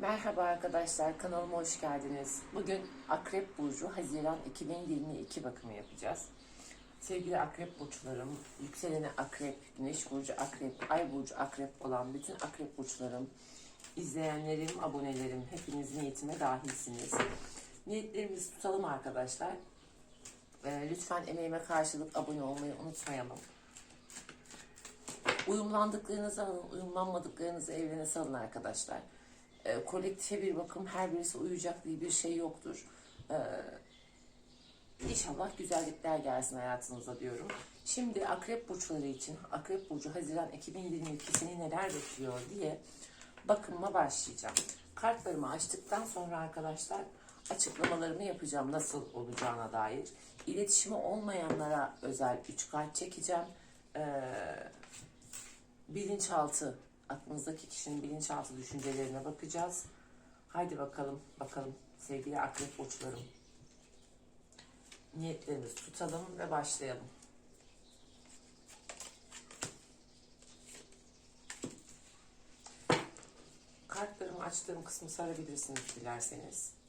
Merhaba arkadaşlar, kanalıma hoş geldiniz. Bugün Akrep Burcu Haziran 2022 bakımı yapacağız. Sevgili Akrep Burçlarım, yükseleni Akrep, Güneş Burcu Akrep, Ay Burcu Akrep olan bütün Akrep Burçlarım, izleyenlerim, abonelerim, hepiniz niyetime dahilsiniz. Niyetlerimizi tutalım arkadaşlar. Ee, lütfen emeğime karşılık abone olmayı unutmayalım. Uyumlandıklarınızı alın, uyumlanmadıklarınızı evrene salın arkadaşlar. E, kolektife bir bakım her birisi uyuyacak diye bir şey yoktur. E, İnşallah güzellikler gelsin hayatınıza diyorum. Şimdi Akrep Burçları için Akrep Burcu Haziran 2022'sini neler bekliyor diye bakıma başlayacağım. Kartlarımı açtıktan sonra arkadaşlar açıklamalarımı yapacağım nasıl olacağına dair. İletişimi olmayanlara özel 3 kart çekeceğim. Ee, bilinçaltı, aklınızdaki kişinin bilinçaltı düşüncelerine bakacağız. Haydi bakalım, bakalım sevgili akrep burçlarım. Niyetlerimizi tutalım ve başlayalım. Kartlarımı açtığım kısmı sarabilirsiniz dilerseniz.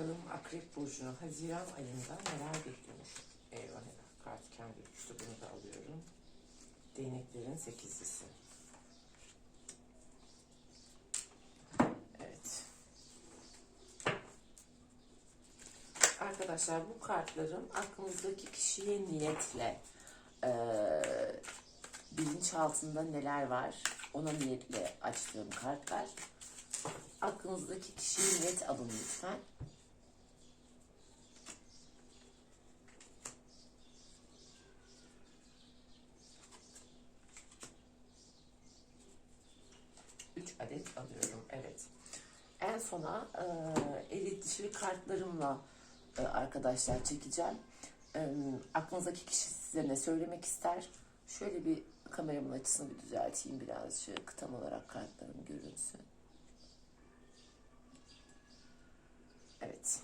Bakalım Akrep Burcu'nu Haziran ayında neler bekliyormuş. Eyvah eyvah. Kart kendi düştü. Bunu da alıyorum. Değneklerin sekizlisi. Evet. Arkadaşlar bu kartlarım aklınızdaki kişiye niyetle eee bilinç altında neler var ona niyetle açtığım kartlar. Aklınızdaki kişiyi niyet alın lütfen. Üç adet alıyorum. Evet. En sona e, elit dişili kartlarımla e, arkadaşlar çekeceğim. E, aklınızdaki kişi size ne söylemek ister? Şöyle bir kameramın açısını bir düzelteyim birazcık. Tam olarak kartlarım görünsün. Evet.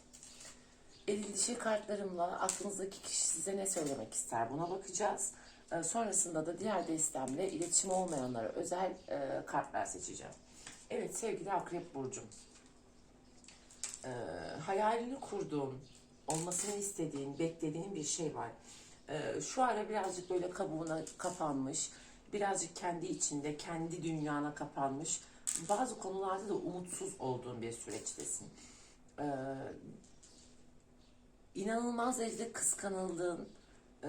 Eril dişi kartlarımla aklınızdaki kişi size ne söylemek ister buna bakacağız. Ee, sonrasında da diğer destemle iletişim olmayanlara özel e, kartlar seçeceğim. Evet sevgili Akrep Burcum. Ee, hayalini kurduğun, olmasını istediğin, beklediğin bir şey var. Ee, şu ara birazcık böyle kabuğuna kapanmış, birazcık kendi içinde, kendi dünyana kapanmış, bazı konularda da umutsuz olduğun bir süreçtesin e, inanılmaz derecede kıskanıldığın, e,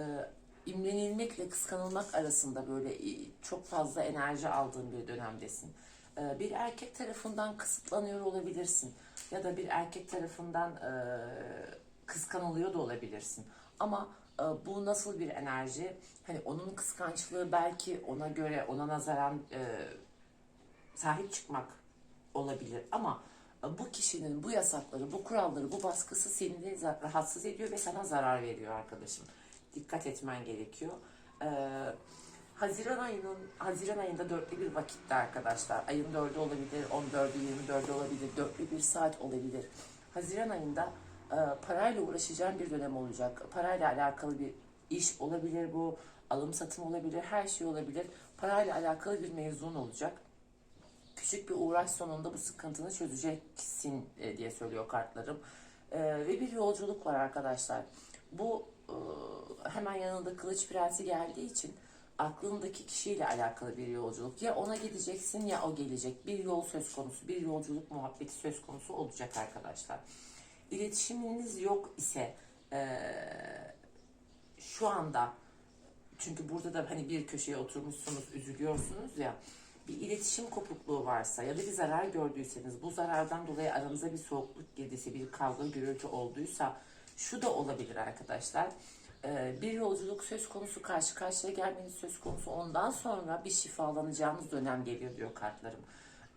imrenilmekle kıskanılmak arasında böyle çok fazla enerji aldığın bir dönemdesin. E, bir erkek tarafından kısıtlanıyor olabilirsin ya da bir erkek tarafından e, kıskanılıyor da olabilirsin. Ama e, bu nasıl bir enerji? Hani onun kıskançlığı belki ona göre ona nazaran e, sahip çıkmak olabilir ama bu kişinin bu yasakları, bu kuralları, bu baskısı seni de rahatsız ediyor ve sana zarar veriyor arkadaşım. Dikkat etmen gerekiyor. Ee, Haziran ayının Haziran ayında dörtlü bir vakitte arkadaşlar. Ayın dördü olabilir, 14'ü, 24'ü olabilir, dörtlü bir saat olabilir. Haziran ayında e, parayla uğraşacağın bir dönem olacak. Parayla alakalı bir iş olabilir bu, alım satım olabilir, her şey olabilir. Parayla alakalı bir mevzun olacak küçük bir uğraş sonunda bu sıkıntını çözeceksin e, diye söylüyor kartlarım. E, ve bir yolculuk var arkadaşlar. Bu e, hemen yanında kılıç prensi geldiği için aklındaki kişiyle alakalı bir yolculuk. Ya ona gideceksin ya o gelecek. Bir yol söz konusu, bir yolculuk muhabbeti söz konusu olacak arkadaşlar. İletişiminiz yok ise e, şu anda çünkü burada da hani bir köşeye oturmuşsunuz, üzülüyorsunuz ya bir iletişim kopukluğu varsa ya da bir zarar gördüyseniz bu zarardan dolayı aranıza bir soğukluk girdiyse bir kavga gürültü olduysa şu da olabilir arkadaşlar. Ee, bir yolculuk söz konusu karşı karşıya gelmeniz söz konusu ondan sonra bir şifalanacağınız dönem geliyor diyor kartlarım.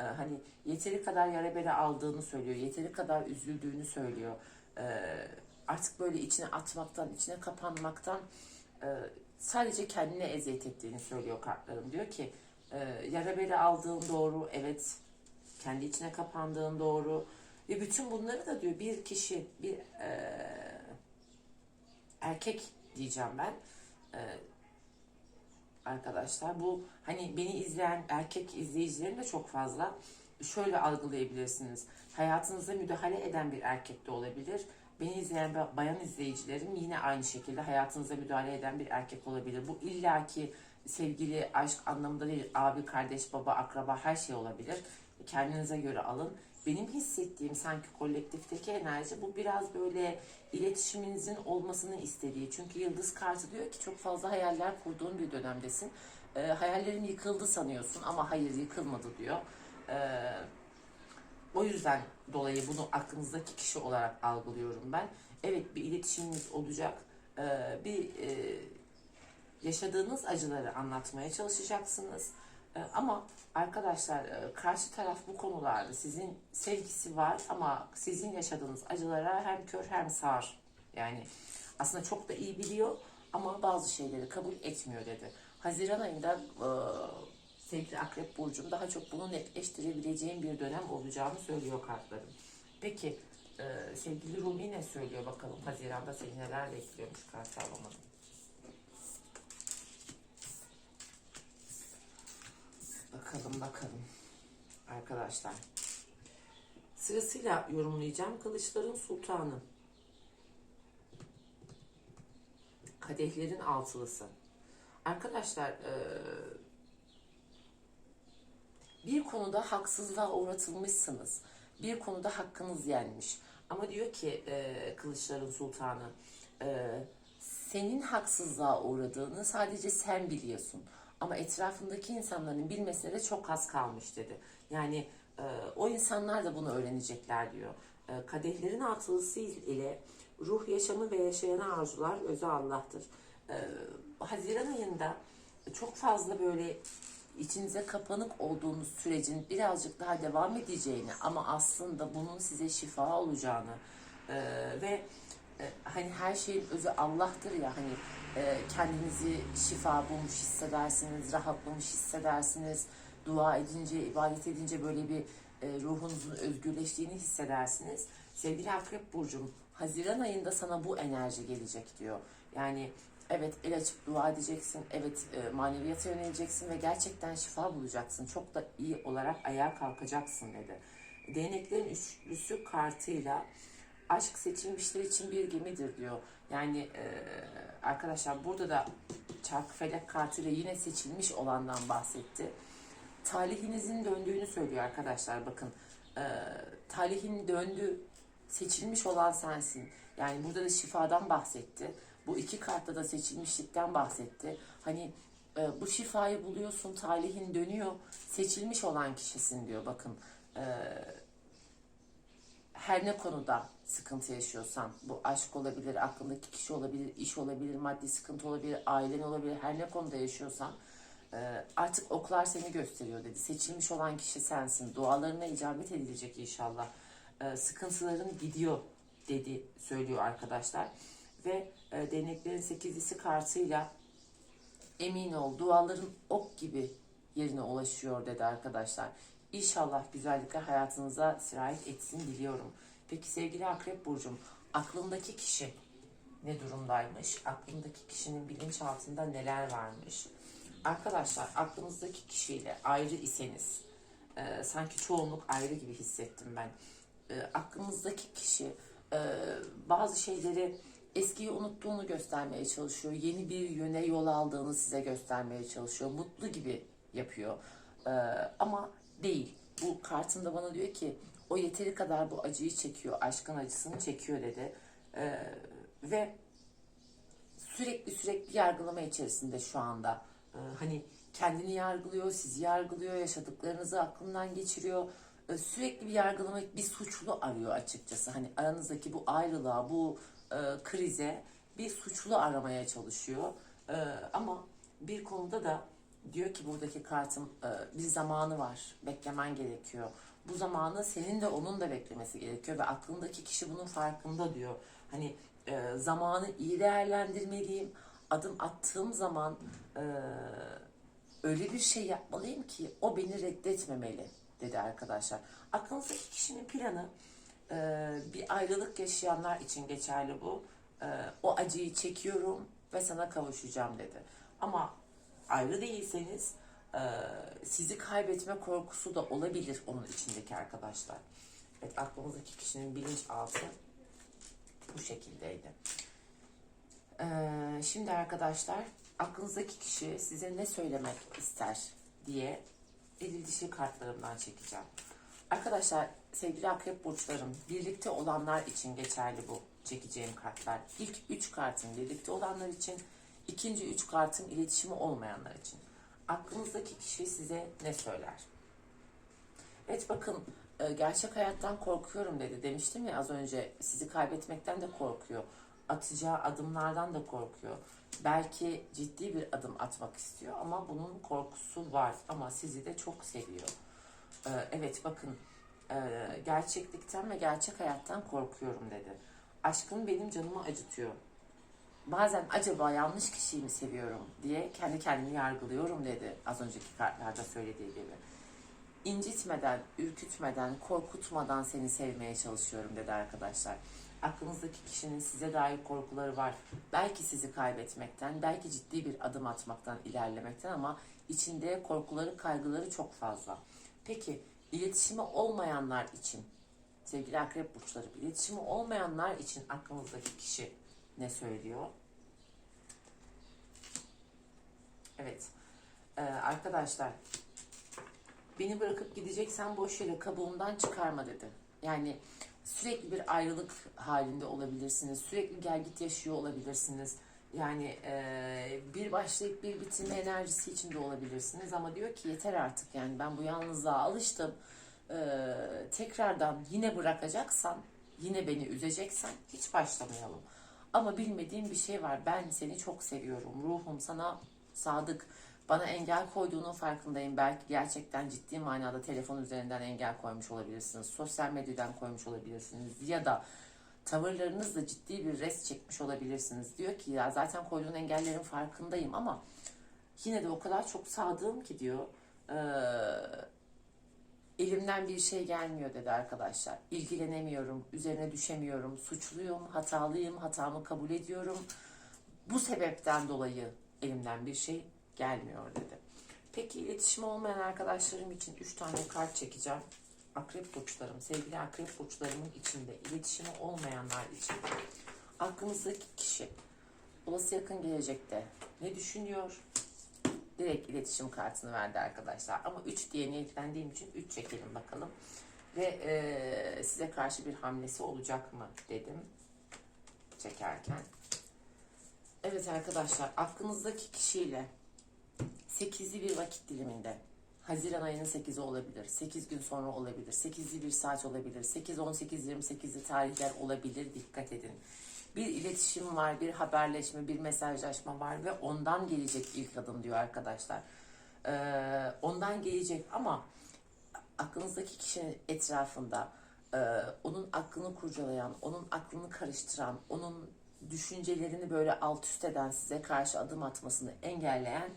Ee, hani yeteri kadar yara bere aldığını söylüyor. Yeteri kadar üzüldüğünü söylüyor. Ee, artık böyle içine atmaktan, içine kapanmaktan e, sadece kendine eziyet ettiğini söylüyor kartlarım. Diyor ki e, yara bere aldığın doğru, evet kendi içine kapandığın doğru. Ve bütün bunları da diyor bir kişi, bir e, erkek diyeceğim ben. E, arkadaşlar bu hani beni izleyen erkek izleyicilerim de çok fazla. Şöyle algılayabilirsiniz. Hayatınıza müdahale eden bir erkek de olabilir. Beni izleyen ba- bayan izleyicilerim yine aynı şekilde hayatınıza müdahale eden bir erkek olabilir. Bu illaki sevgili aşk anlamında değil. Abi, kardeş, baba, akraba her şey olabilir. Kendinize göre alın. Benim hissettiğim sanki kolektifteki enerji bu biraz böyle iletişiminizin olmasını istediği. Çünkü yıldız kartı diyor ki çok fazla hayaller kurduğun bir dönemdesin. Ee, hayallerin yıkıldı sanıyorsun ama hayır yıkılmadı diyor. Ee, o yüzden dolayı bunu aklınızdaki kişi olarak algılıyorum ben. Evet bir iletişiminiz olacak. Ee, bir e, yaşadığınız acıları anlatmaya çalışacaksınız. Ee, ama arkadaşlar e, karşı taraf bu konularda sizin sevgisi var ama sizin yaşadığınız acılara hem kör hem sağır. Yani aslında çok da iyi biliyor ama bazı şeyleri kabul etmiyor dedi. Haziran ayında e, sevgili Akrep Burcu'm daha çok bunu netleştirebileceğim bir dönem olacağını söylüyor kartlarım. Peki e, sevgili Rumi ne söylüyor bakalım Haziran'da seni neler bekliyormuş kart alamadım. Bakalım bakalım arkadaşlar. Sırasıyla yorumlayacağım. Kılıçların Sultanı. Kadehlerin altılısı. Arkadaşlar eee, bir konuda haksızlığa uğratılmışsınız. Bir konuda hakkınız yenmiş. Ama diyor ki eee, Kılıçların Sultanı eee, senin haksızlığa uğradığını sadece sen biliyorsun. Ama etrafındaki insanların bilmesine de çok az kalmış dedi. Yani e, o insanlar da bunu öğrenecekler diyor. E, kadehlerin altılısı ile ruh yaşamı ve yaşayan arzular özü Allah'tır. E, Haziran ayında çok fazla böyle içinize kapanık olduğunuz sürecin birazcık daha devam edeceğini ama aslında bunun size şifa olacağını e, ve e, hani her şeyin özü Allah'tır ya hani kendinizi şifa bulmuş hissedersiniz, rahatlamış hissedersiniz. Dua edince, ibadet edince böyle bir e, ruhunuzun özgürleştiğini hissedersiniz. Sevgili Akrep Burcu'm, Haziran ayında sana bu enerji gelecek diyor. Yani evet el açıp dua edeceksin, evet e, maneviyata yöneleceksin ve gerçekten şifa bulacaksın. Çok da iyi olarak ayağa kalkacaksın dedi. Değneklerin üçlüsü kartıyla aşk seçilmişler için bir gemidir diyor. Yani e, arkadaşlar burada da çark felek kartıyla yine seçilmiş olandan bahsetti. Talihinizin döndüğünü söylüyor arkadaşlar bakın. E, talihin döndü, seçilmiş olan sensin. Yani burada da şifadan bahsetti. Bu iki kartta da seçilmişlikten bahsetti. Hani e, bu şifayı buluyorsun, talihin dönüyor, seçilmiş olan kişisin diyor bakın. E, her ne konuda sıkıntı yaşıyorsan, bu aşk olabilir, aklındaki kişi olabilir, iş olabilir, maddi sıkıntı olabilir, ailen olabilir, her ne konuda yaşıyorsan e, artık oklar seni gösteriyor dedi. Seçilmiş olan kişi sensin. Dualarına icabet edilecek inşallah. E, sıkıntıların gidiyor dedi söylüyor arkadaşlar. Ve e, deneklerin sekizlisi kartıyla emin ol duaların ok gibi yerine ulaşıyor dedi arkadaşlar. İnşallah güzellikler hayatınıza sirayet etsin diliyorum. Peki sevgili Akrep Burcu'm aklındaki kişi ne durumdaymış? Aklındaki kişinin bilinçaltında neler varmış? Arkadaşlar aklınızdaki kişiyle ayrı iseniz e, sanki çoğunluk ayrı gibi hissettim ben. E, aklınızdaki kişi e, bazı şeyleri eskiyi unuttuğunu göstermeye çalışıyor. Yeni bir yöne yol aldığını size göstermeye çalışıyor. Mutlu gibi yapıyor. E, ama değil. Bu kartında bana diyor ki o yeteri kadar bu acıyı çekiyor. Aşkın acısını çekiyor dedi. E, ve sürekli sürekli yargılama içerisinde şu anda. Ee, hani kendini yargılıyor, sizi yargılıyor, yaşadıklarınızı aklından geçiriyor. Ee, sürekli bir yargılama, bir suçlu arıyor açıkçası. Hani aranızdaki bu ayrılığa, bu e, krize bir suçlu aramaya çalışıyor. Ee, ama bir konuda da diyor ki buradaki kartım e, bir zamanı var. Beklemen gerekiyor. Bu zamanı senin de onun da beklemesi gerekiyor ve aklındaki kişi bunun farkında diyor. Hani e, zamanı iyi değerlendirmeliyim. Adım attığım zaman e, öyle bir şey yapmalıyım ki o beni reddetmemeli dedi arkadaşlar. Aklınızdaki kişinin planı bir ayrılık yaşayanlar için geçerli bu. O acıyı çekiyorum ve sana kavuşacağım dedi. Ama ayrı değilseniz e, sizi kaybetme korkusu da olabilir onun içindeki arkadaşlar. Evet aklımızdaki kişinin bilinçaltı bu şekildeydi. Ee, şimdi arkadaşlar aklınızdaki kişi size ne söylemek ister diye eril dişi kartlarımdan çekeceğim. Arkadaşlar sevgili akrep burçlarım birlikte olanlar için geçerli bu çekeceğim kartlar. İlk 3 kartım birlikte olanlar için, ikinci 3 kartım iletişimi olmayanlar için. Aklınızdaki kişi size ne söyler? Evet bakın e, gerçek hayattan korkuyorum dedi. Demiştim ya az önce sizi kaybetmekten de korkuyor. Atacağı adımlardan da korkuyor. Belki ciddi bir adım atmak istiyor ama bunun korkusu var ama sizi de çok seviyor. E, Evet bakın e, gerçeklikten ve gerçek hayattan korkuyorum dedi. Aşkın benim canımı acıtıyor. Bazen acaba yanlış kişiyi mi seviyorum diye kendi kendimi yargılıyorum dedi az önceki kartlarda söylediği gibi incitmeden, ürkütmeden, korkutmadan seni sevmeye çalışıyorum dedi arkadaşlar. Aklınızdaki kişinin size dair korkuları var. Belki sizi kaybetmekten, belki ciddi bir adım atmaktan, ilerlemekten ama içinde korkuları, kaygıları çok fazla. Peki iletişimi olmayanlar için, sevgili akrep burçları, iletişimi olmayanlar için aklınızdaki kişi ne söylüyor? Evet. Ee, arkadaşlar beni bırakıp gideceksen boş yere kabuğumdan çıkarma dedi. Yani sürekli bir ayrılık halinde olabilirsiniz. Sürekli gel git yaşıyor olabilirsiniz. Yani e, bir başlayıp bir bitirme enerjisi içinde olabilirsiniz. Ama diyor ki yeter artık yani ben bu yalnızlığa alıştım. E, tekrardan yine bırakacaksan, yine beni üzeceksen hiç başlamayalım. Ama bilmediğim bir şey var. Ben seni çok seviyorum. Ruhum sana sadık. Bana engel koyduğunun farkındayım. Belki gerçekten ciddi manada telefon üzerinden engel koymuş olabilirsiniz. Sosyal medyadan koymuş olabilirsiniz. Ya da tavırlarınızla ciddi bir res çekmiş olabilirsiniz. Diyor ki ya zaten koyduğun engellerin farkındayım ama yine de o kadar çok sadığım ki diyor. Ee, elimden bir şey gelmiyor dedi arkadaşlar. İlgilenemiyorum, üzerine düşemiyorum, suçluyum, hatalıyım, hatamı kabul ediyorum. Bu sebepten dolayı elimden bir şey gelmiyor dedi. Peki iletişim olmayan arkadaşlarım için 3 tane kart çekeceğim. Akrep burçlarım, sevgili akrep burçlarımın içinde iletişimi olmayanlar için aklınızdaki kişi olası yakın gelecekte ne düşünüyor? Direkt iletişim kartını verdi arkadaşlar. Ama 3 diye niyetlendiğim için 3 çekelim bakalım. Ve e, size karşı bir hamlesi olacak mı dedim çekerken. Evet arkadaşlar aklınızdaki kişiyle 8'li bir vakit diliminde Haziran ayının 8'i olabilir. 8 gün sonra olabilir. 8'li bir saat olabilir. 8, 18, 28'li tarihler olabilir. Dikkat edin. Bir iletişim var, bir haberleşme, bir mesajlaşma var ve ondan gelecek ilk adım diyor arkadaşlar. Ee, ondan gelecek ama aklınızdaki kişinin etrafında e, onun aklını kurcalayan, onun aklını karıştıran, onun düşüncelerini böyle alt üst eden, size karşı adım atmasını engelleyen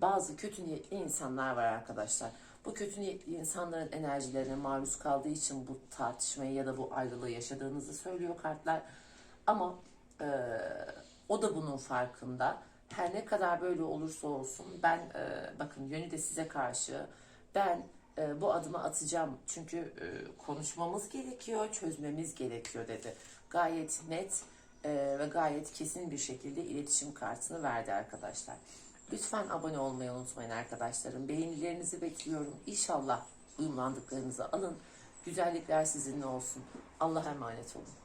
bazı kötü niyetli insanlar var arkadaşlar. Bu kötü niyetli insanların enerjilerine maruz kaldığı için bu tartışmayı ya da bu ayrılığı yaşadığınızı söylüyor kartlar. Ama e, o da bunun farkında. Her ne kadar böyle olursa olsun ben e, bakın yönü de size karşı ben e, bu adımı atacağım. Çünkü e, konuşmamız gerekiyor, çözmemiz gerekiyor dedi. Gayet net e, ve gayet kesin bir şekilde iletişim kartını verdi arkadaşlar. Lütfen abone olmayı unutmayın arkadaşlarım. Beğenilerinizi bekliyorum. İnşallah uyumlandıklarınızı alın. Güzellikler sizinle olsun. Allah'a emanet olun.